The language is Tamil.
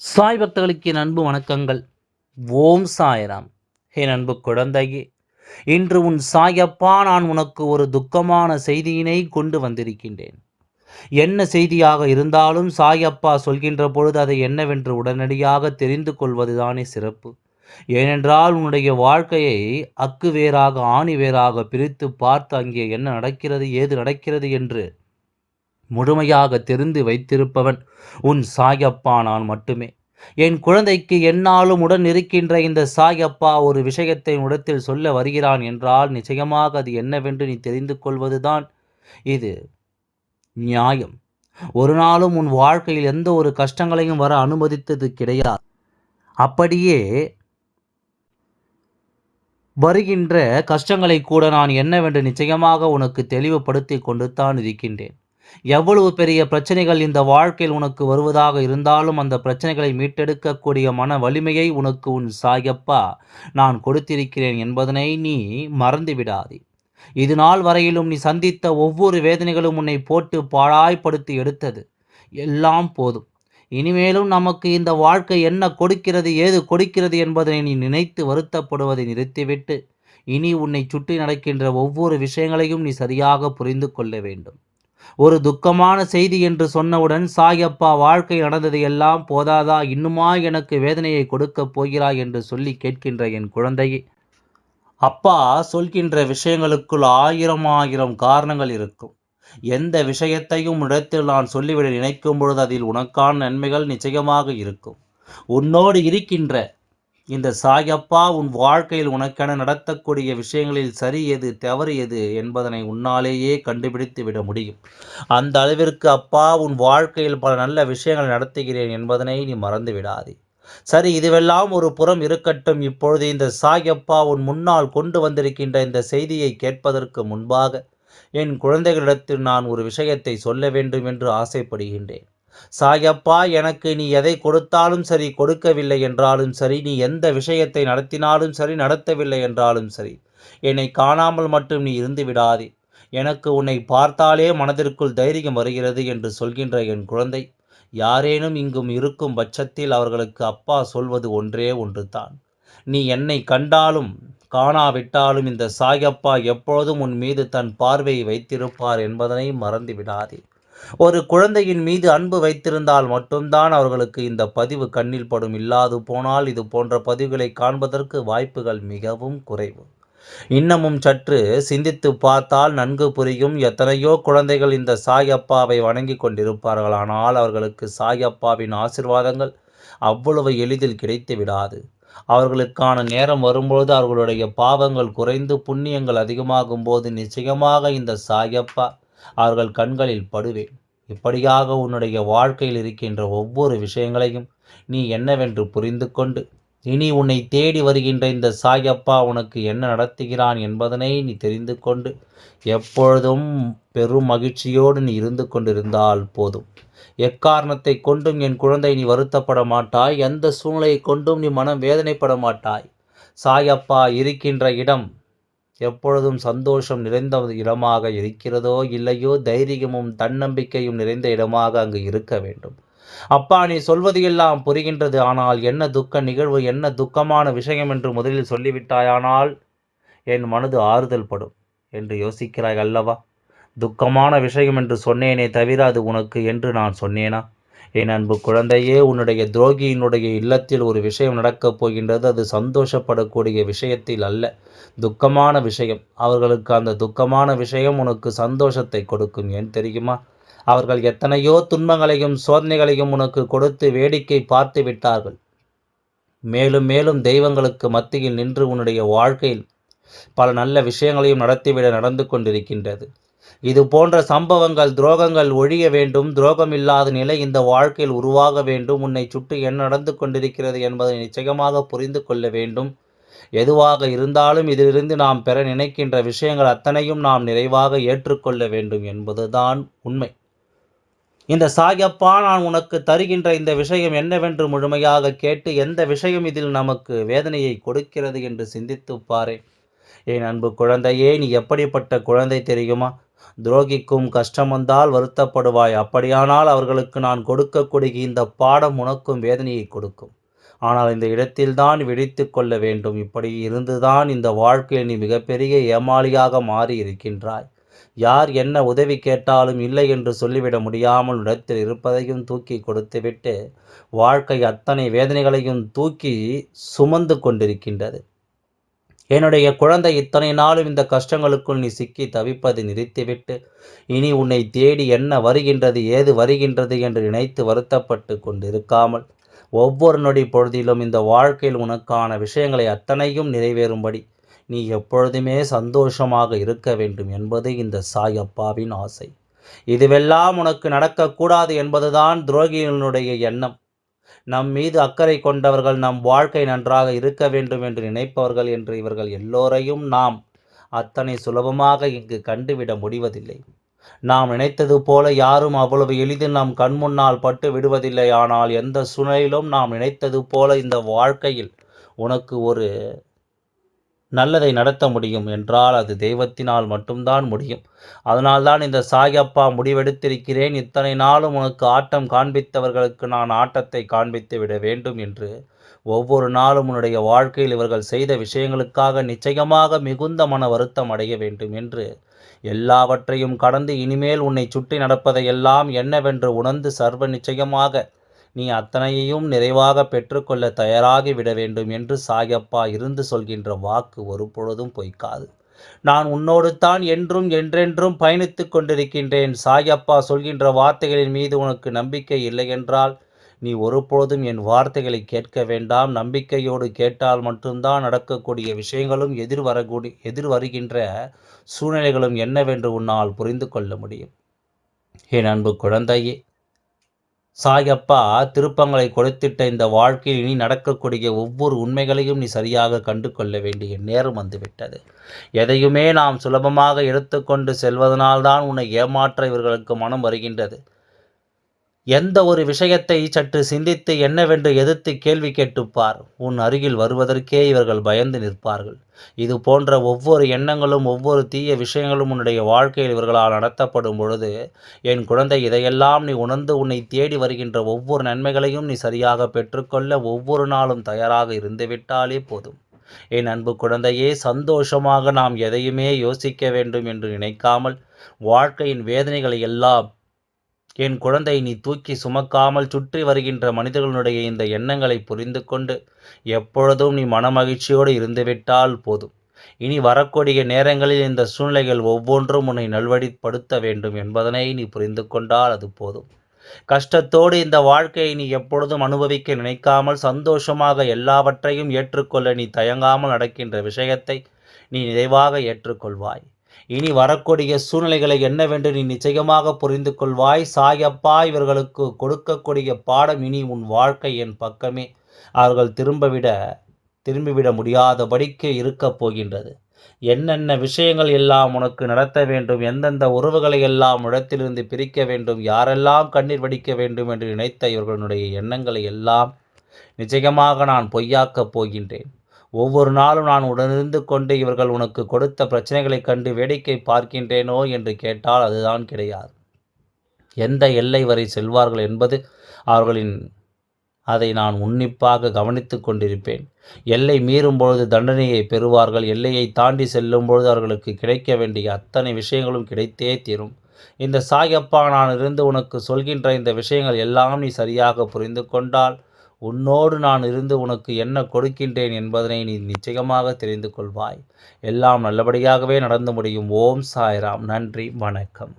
சாய் பக்தர்களுக்கு என் அன்பு வணக்கங்கள். ஓம் சாய்ராம். என் அன்பு குழந்தையே இன்று உன் சாயப்பா நான் உனக்கு ஒரு துக்கமான செய்தியினை கொண்டு வந்திருக்கின்றேன். என்ன செய்தியாக இருந்தாலும் சாயப்பா சொல்கின்ற பொழுது அதை என்னவென்று உடனடியாக தெரிந்து கொள்வதுதானே சிறப்பு. ஏனென்றால் உன்னுடைய வாழ்க்கையை அக்கு வேறாக ஆணி வேறாக பிரித்து பார்த்து அங்கே என்ன நடக்கிறது ஏது நடக்கிறது என்று முழுமையாக தெரிந்து வைத்திருப்பவன் உன் சாயப்பா நான் மட்டுமே. என் குழந்தைக்கு என்னாலும் உடன் இருக்கின்ற இந்த சாயப்பா ஒரு விஷயத்தை உடத்தில் சொல்ல வருகிறான் என்றால் நிச்சயமாக அது என்னவென்று நீ தெரிந்து கொள்வதுதான் இது நியாயம். ஒரு நாளும் உன் வாழ்க்கையில் எந்த ஒரு கஷ்டங்களையும் வர அனுமதித்தது கிடையாது. அப்படியே வருகின்ற கஷ்டங்களை கூட நான் என்னவென்று நிச்சயமாக உனக்கு தெளிவுபடுத்தி கொண்டு தான் இருக்கின்றேன். எவ்வளவு பெரிய பிரச்சனைகள் இந்த வாழ்க்கையில் உனக்கு வருவதாக இருந்தாலும் அந்த பிரச்சனைகளை மீட்டெடுக்கக்கூடிய மன வலிமையை உனக்கு உன் சாயப்பா நான் கொடுத்திருக்கிறேன் என்பதனை நீ மறந்து விடாதே இது நாள் வரையிலும் நீ சந்தித்த ஒவ்வொரு வேதனைகளும் உன்னை போட்டு பாழாய்ப்படுத்தி எடுத்தது. எல்லாம் போதும். இனிமேலும் நமக்கு இந்த வாழ்க்கை என்ன கொடுக்கிறது ஏது கொடுக்கிறது என்பதனை நீ நினைத்து வருத்தப்படுவதை நிறுத்திவிட்டு இனி உன்னை சுற்றி நடக்கின்ற ஒவ்வொரு விஷயங்களையும் நீ சரியாக புரிந்து கொள்ள வேண்டும். ஒரு துக்கமான செய்தி என்று சொன்னவுடன் சாயப்பா வாழ்க்கை நடந்தது எல்லாம் போதாதா? இன்னுமா எனக்கு வேதனையை கொடுக்கப் போகிறாய்? என்று சொல்லி கேட்கின்ற என் குழந்தையே அப்பா சொல்கின்ற விஷயங்களுக்குள் ஆயிரம் ஆயிரம் காரணங்கள் இருக்கும். எந்த விஷயத்தையும் இடத்தில் நான் சொல்லிவிட நினைக்கும் பொழுது அதில் உனக்கான நன்மைகள் நிச்சயமாக இருக்கும். உன்னோடு இருக்கின்ற இந்த சாயப்பா உன் வாழ்க்கையில் உனக்கென நடத்தக்கூடிய விஷயங்களில் சரி எது தவறு எது என்பதனை உன்னாலேயே கண்டுபிடித்து விட முடியும். அந்த அளவிற்கு அப்பா உன் வாழ்க்கையில் பல நல்ல விஷயங்களை நடத்துகிறேன் என்பதனை நீ மறந்து விடாதே. சரி இதுவெல்லாம் ஒரு புறம் இருக்கட்டும். இப்பொழுது இந்த சாயப்பா உன் முன்னால் கொண்டு வந்திருக்கின்ற இந்த செய்தியை கேட்பதற்கு முன்பாக என் குழந்தைகளிடத்தில் நான் ஒரு விஷயத்தை சொல்ல வேண்டும் என்று ஆசைப்படுகின்றேன். சாயப்பா எனக்கு நீ எதை கொடுத்தாலும் சரி கொடுக்கவில்லை என்றாலும் சரி நீ எந்த விஷயத்தை நடத்தினாலும் சரி நடத்தவில்லை என்றாலும் சரி என்னை காணாமல் மட்டும் நீ இருந்து விடாதே. எனக்கு உன்னை பார்த்தாலே மனதிற்குள் தைரியம் வருகிறது என்று சொல்கின்ற என் குழந்தை. யாரேனும் இங்கும் இருக்கும் பட்சத்தில் அவர்களுக்கு அப்பா சொல்வது ஒன்றே ஒன்றுதான். நீ என்னை கண்டாலும் காணாவிட்டாலும் இந்த சாயப்பா எப்பொழுதும் உன் மீது தன் பார்வையை வைத்திருப்பார் என்பதனை மறந்து விடாதே. ஒரு குழந்தையின் மீது அன்பு வைத்திருந்தால் மட்டும்தான் அவர்களுக்கு இந்த பதிவு கண்ணில் படும். இல்லாது போனால் இது போன்ற பதிவுகளை காண்பதற்கு வாய்ப்புகள் மிகவும் குறைவு. இன்னமும் சற்று சிந்தித்து பார்த்தால் நன்கு புரியும். எத்தனையோ குழந்தைகள் இந்த சாயப்பாவை வணங்கி கொண்டிருப்பார்கள். ஆனால் அவர்களுக்கு சாயப்பாவின் ஆசிர்வாதங்கள் அவ்வளவு எளிதில் கிடைத்து விடாது. அவர்களுக்கான நேரம் வரும்போது அவர்களுடைய பாவங்கள் குறைந்து புண்ணியங்கள் அதிகமாகும் போது நிச்சயமாக இந்த சாயப்பா அவர்கள் கண்களில் படுவேன். இப்படியாக உன்னுடைய வாழ்க்கையில் இருக்கின்ற ஒவ்வொரு விஷயங்களையும் நீ என்னவென்று புரிந்து கொண்டு இனி உன்னை தேடி வருகின்ற இந்த சாயப்பா உனக்கு என்ன நடத்துகிறான் என்பதனை நீ தெரிந்து கொண்டு எப்பொழுதும் பெரும் மகிழ்ச்சியோடு நீ இருந்து கொண்டிருந்தால் போதும். எக்காரணத்தை கொண்டும் என் குழந்தை நீ வருத்தப்பட மாட்டாய் எந்த சூழ்நிலையை கொண்டும் நீ மனம் வேதனைப்பட மாட்டாய். சாயப்பா இருக்கின்ற இடம் எப்பொழுதும் சந்தோஷம் நிறைந்த இடமாக இருக்கிறதோ இல்லையோ தைரியமும் தன்னம்பிக்கையும் நிறைந்த இடமாக அங்கு இருக்க வேண்டும். அப்பா நீ சொல்வது எல்லாம் புரிகின்றது. ஆனால் என்ன துக்க நிகழ்வு என்ன துக்கமான விஷயம் என்று முதலில் சொல்லிவிட்டாயானால் என் மனது ஆறுதல் படும் என்று யோசிக்கிறாய் அல்லவா? துக்கமான விஷயம் என்று சொன்னேனே தவிர அது உனக்கு என்று நான் சொன்னேனா? என் அன்பு குழந்தையே உன்னுடைய துரோகியினுடைய இல்லத்தில் ஒரு விஷயம் நடக்கப் போகின்றது. அது சந்தோஷப்படக்கூடிய விஷயத்தில் அல்ல. துக்கமான விஷயம். அவர்களுக்கு அந்த துக்கமான விஷயம் உனக்கு சந்தோஷத்தை கொடுக்கும். ஏன் தெரியுமா? அவர்கள் எத்தனையோ துன்பங்களையும் சோதனைகளையும் உனக்கு கொடுத்து வேடிக்கை பார்த்து விட்டார்கள். மேலும் மேலும் தெய்வங்களுக்கு மத்தியில் நின்று உன்னுடைய வாழ்க்கையில் பல நல்ல விஷயங்களையும் நடத்திவிட நடந்து கொண்டிருக்கின்றது. இது போன்ற சம்பவங்கள் துரோகங்கள் ஒழிய வேண்டும் துரோகம் இல்லாத நிலை இந்த வாழ்க்கையில் உருவாக வேண்டும் உன்னை சுட்டு என்ன நடந்து கொண்டிருக்கிறது என்பதை நிச்சயமாக புரிந்து கொள்ள வேண்டும். எதுவாக இருந்தாலும் இதிலிருந்து நாம் பெற நினைக்கின்ற விஷயங்கள் அத்தனையும் நாம் நிறைவாக ஏற்றுக்கொள்ள வேண்டும் என்பதுதான் உண்மை. இந்த சாயப்பா நான் உனக்கு தருகின்ற இந்த விஷயம் என்னவென்று முழுமையாக கேட்டு எந்த விஷயம் இதில் நமக்கு வேதனையை கொடுக்கிறது என்று சிந்தித்து பாரு என் அன்பு குழந்தையே நீ எப்படிப்பட்ட குழந்தை தெரியுமா? துரோகிக்கும் கஷ்டம் வந்தால் வருத்தப்படுவாய். அப்படியானால் அவர்களுக்கு நான் கொடுக்கக்கூடிய இந்த பாடம் உனக்கும் வேதனையை கொடுக்கும். ஆனால் இந்த இடத்தில்தான் விழித்து கொள்ள வேண்டும். இப்படி இருந்துதான் இந்த வாழ்க்கையில் நீ மிகப்பெரிய ஏமாளியாக மாறி இருக்கின்றாய் யார் என்ன உதவி கேட்டாலும் இல்லை என்று சொல்லிவிட முடியாமல் இடத்தில் இருப்பதையும் தூக்கி கொடுத்துவிட்டு வாழ்க்கை அத்தனை வேதனைகளையும் தூக்கி சுமந்து கொண்டிருக்கின்றது. என்னுடைய குழந்தை இத்தனை நாளும் இந்த கஷ்டங்களுக்குள் நீ சிக்கி தவிப்பதை நிறுத்திவிட்டு இனி உன்னை தேடி என்ன வருகின்றது ஏது வருகின்றது என்று நினைத்து வருத்தப்பட்டு கொண்டிருக்காமல் ஒவ்வொரு நொடி பொழுதிலும் இந்த வாழ்க்கையில் உனக்கான விஷயங்களை அத்தனையும் நிறைவேறும்படி நீ எப்பொழுதுமே சந்தோஷமாக இருக்க வேண்டும் என்பது இந்த சாய் அப்பாவின் ஆசை. இதுவெல்லாம் உனக்கு நடக்கக்கூடாது என்பதுதான் துரோகிகளுடைய எண்ணம். நம் மீது அக்கறை கொண்டவர்கள் நம் வாழ்க்கை நன்றாக இருக்க வேண்டும் என்று நினைப்பவர்கள் என்று இவர்கள் எல்லோரையும் நாம் அத்தனை சுலபமாக இங்கு கண்டுவிட முடிவதில்லை. நாம் நினைத்தது போல யாரும் அவ்வளவு எளிதில் நம் கண் முன்னால் பட்டு விடுவதில்லை. ஆனால் எந்த சூழ்நிலையிலும் நாம் நினைத்தது போல இந்த வாழ்க்கையில் உனக்கு ஒரு நல்லதை நடத்த முடியும் என்றால் அது தெய்வத்தினால் மட்டும்தான் முடியும். அதனால்தான் இந்த சாயப்பா முடிவெடுத்திருக்கிறேன். இத்தனை நாளும் உனக்கு ஆட்டம் காண்பித்தவர்களுக்கு நான் ஆட்டத்தை காண்பித்து விட வேண்டும் என்று ஒவ்வொரு நாளும் உன்னுடைய வாழ்க்கையில் இவர்கள் செய்த விஷயங்களுக்காக நிச்சயமாக மிகுந்த மன வருத்தம் அடைய வேண்டும் என்று எல்லாவற்றையும் கடந்து இனிமேல் உன்னை சுற்றி நடப்பதையெல்லாம் என்னவென்று உணர்ந்து சர்வ நிச்சயமாக நீ அத்தனையையும் நிறைவாக பெற்றுக்கொள்ள தயாராகி விட வேண்டும் என்று சாயப்பா இருந்து சொல்கின்ற வாக்கு ஒரு பொழுதும் பொய்க்காது. நான் உன்னோடு தான் என்றும் என்றென்றும் பயணித்து கொண்டிருக்கின்றேன். சாயப்பா சொல்கின்ற வார்த்தைகளின் மீது உனக்கு நம்பிக்கை இல்லை என்றால் நீ ஒருபொழுதும் என் வார்த்தைகளை கேட்க வேண்டாம். நம்பிக்கையோடு கேட்டால் மட்டும்தான் நடக்கக்கூடிய விஷயங்களும் எதிர்வரக்கூடிய எதிர் வருகின்ற சூழ்நிலைகளும் என்னவென்று உன்னால் புரிந்து கொள்ள முடியும். என் அன்பு குழந்தையே சாயப்பா திருப்பங்களை கொடுத்திட்ட இந்த வாழ்க்கையில் இனி நடக்கக்கூடிய ஒவ்வொரு உண்மைகளையும் நீ சரியாக கண்டு கொள்ள வேண்டிய நேரம் வந்துவிட்டது. எதையுமே நாம் சுலபமாக எடுத்துக்கொண்டு செல்வதனால்தான் உன்னை ஏமாற்ற இவர்களுக்கு மனம் வருகின்றது. எந்த ஒரு விஷயத்தை சற்று சிந்தித்து என்னவென்று எதிர்த்து கேள்வி கேட்டுப்பார். உன் அருகில் வருவதற்கே இவர்கள் பயந்து நிற்பார்கள். இது போன்ற ஒவ்வொரு எண்ணங்களும் ஒவ்வொரு தீய விஷயங்களும் உன்னுடைய வாழ்க்கையில் இவர்களால் நடத்தப்படும் பொழுது என் குழந்தை இதையெல்லாம் நீ உணர்ந்து உன்னை தேடி வருகின்ற ஒவ்வொரு நன்மைகளையும் நீ சரியாக பெற்றுக்கொள்ள ஒவ்வொரு நாளும் தயாராக இருந்துவிட்டாலே போதும். என் அன்பு குழந்தையே சந்தோஷமாக நாம் எதையுமே யோசிக்க வேண்டும் என்று நினைக்காமல் வாழ்க்கையின் வேதனைகளை எல்லாம் என் குழந்தை நீ தூக்கி சுமக்காமல் சுற்றி வருகின்ற மனிதர்களுடைய இந்த எண்ணங்களை புரிந்து கொண்டு எப்பொழுதும் நீ மனமகிழ்ச்சியோடு இருந்துவிட்டால் போதும். இனி வரக்கூடிய நேரங்களில் இந்த சூழ்நிலைகள் ஒவ்வொன்றும் உன்னை நல்வழிப்படுத்த வேண்டும் என்பதனை நீ புரிந்து கொண்டால் அது போதும். கஷ்டத்தோடு இந்த வாழ்க்கையை நீ எப்பொழுதும் அனுபவிக்க நினைக்காமல் சந்தோஷமாக எல்லாவற்றையும் ஏற்றுக்கொள்ள நீ தயங்காமல் நடக்கின்ற விஷயத்தை நீ நிறைவாக ஏற்றுக்கொள்வாய். இனி வரக்கூடிய சூழ்நிலைகளை என்னவென்று நீ நிச்சயமாக புரிந்து கொள்வாய். சாயப்பா இவர்களுக்கு கொடுக்கக்கூடிய பாடம் இனி உன் வாழ்க்கை என் பக்கமே. அவர்கள் திரும்பவிட திரும்பிவிட முடியாதபடிக்கு இருக்கப் போகின்றது. என்னென்ன விஷயங்கள் எல்லாம் உனக்கு நடத்த வேண்டும் எந்தெந்த உறவுகளை எல்லாம் இடத்திலிருந்து பிரிக்க வேண்டும் யாரெல்லாம் கண்ணீர் வடிக்க வேண்டும் என்று நினைத்த இவர்களுடைய எண்ணங்களை எல்லாம் நிச்சயமாக நான் பொய்யாக்கப் போகின்றேன். ஒவ்வொரு நாளும் நான் உடனிருந்து கொண்டு இவர்கள் உனக்கு கொடுத்த பிரச்சனைகளைக் கண்டு வேடிக்கை பார்க்கின்றேனோ என்று கேட்டால் அதுதான் கிடையாது. எந்த எல்லை வரை செல்வார்கள் என்பது அவர்களின் அதை நான் உன்னிப்பாக கவனித்து கொண்டிருப்பேன். எல்லை மீறும் பொழுது தண்டனையை பெறுவார்கள். எல்லையை தாண்டி செல்லும் பொழுது அவர்களுக்கு கிடைக்க வேண்டிய அத்தனை விஷயங்களும் கிடைத்தே தீரும். இந்த சாயப்பா நான் இருந்து உனக்கு சொல்கின்ற இந்த விஷயங்கள் எல்லாம் நீ சரியாக புரிந்து கொண்டால் உன்னோடு நான் இருந்து உனக்கு என்ன கொடுக்கின்றேன் என்பதனை நீ நிச்சயமாக தெரிந்து கொள்வாய். எல்லாம் நல்லபடியாகவே நடந்து முடியும். ஓம் சாய்ராம். நன்றி. வணக்கம்.